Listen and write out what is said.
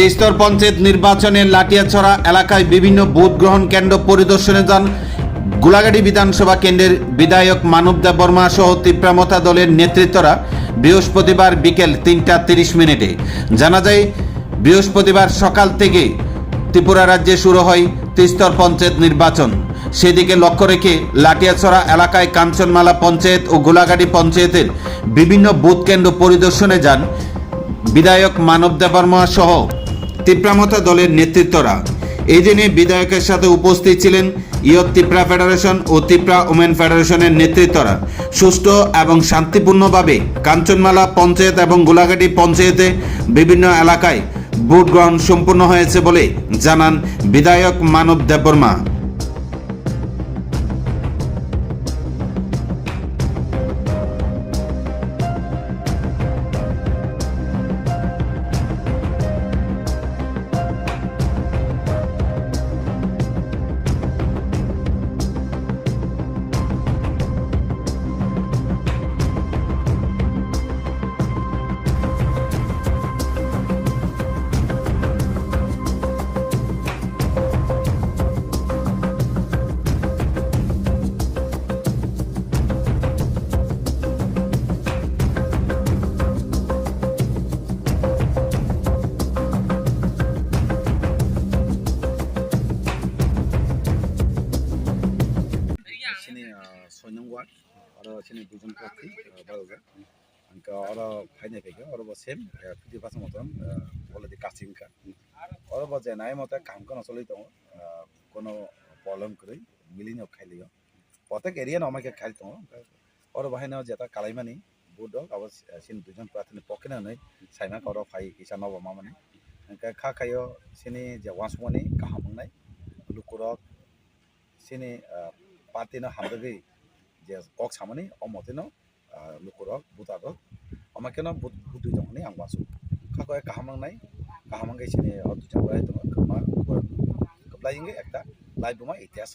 তেস্তর পঞ্চায়েত নির্বাচনে লাটিয়াছড়া এলাকায় বিভিন্ন বুথ গ্রহণ কেন্দ্র পরিদর্শনে যান গোলাগাড়ি বিধানসভা কেন্দ্রের বিধায়ক মানব দেব বর্মা সহ তীব্রামতা দলের নেতৃত্বরা বৃহস্পতিবার বিকেল তিনটা তিরিশ মিনিটে। জানা যায়, বৃহস্পতিবার সকাল থেকে ত্রিপুরা রাজ্যে শুরু হয় তিস্তর পঞ্চায়েত নির্বাচন। সেদিকে লক্ষ্য রেখে লাটিয়াছড়া এলাকায় কাঞ্চনমালা পঞ্চায়েত ও গোলাঘাটি পঞ্চায়েতের বিভিন্ন বুথ কেন্দ্র পরিদর্শনে যান বিধায়ক মানব দেববর্মা সহ তিপ্রামতা দলের নেতৃত্বরা। এই দিনে বিধায়কের সাথে উপস্থিত ছিলেন ইয় তিপ্রা ফেডারেশন ও তিপ্রা ওমেন ফেডারেশনের নেতৃত্বরা। সুষ্ঠু এবং শান্তিপূর্ণভাবে কাঞ্চনমালা পঞ্চায়েত এবং গোলাঘাটি পঞ্চায়েতে বিভিন্ন এলাকায় ভোট গ্রহণ সম্পূর্ণ হয়েছে বলে জানান বিধায়ক মানব দেববর্মা। ছয় ওয়ার্ড ওরা আছেন দুজন প্রার্থী বারোগা ఇంకా ఆడ ফাইনে ఎక్కగా ఆడ সেম ఫిఫ్టీ పర్సెంట్ মতন বলে కాస్ట్ ఇంకా ఆడ যে নাই మొత్తం কাম করা তো কোনো প্রবলেম করে, মিলি নক খাই লিও। প্রত্যেক এরিয়া আমাকে খাই তো, ওর বাহিনী যেটা কালাইমানি বুট ডক আবার সিন দুজন প্রার্থী পকে নই, সাইমা কর ফাই ইসা নবমা মানে ఇంకా కాకయో సిని జవాసుమని కహమంగై লুকুরক సిని पातेन हाम्रोकै जे कक्षा भने अमतेन लुकुर बुतार अमाकेन बुत बुतु जमाने आं वासु खाको एक हामाङ नाइ हामाङ गैसिने अदु जमाने तमा खमा कबलाइंगे एकता लाइबमा इतिहास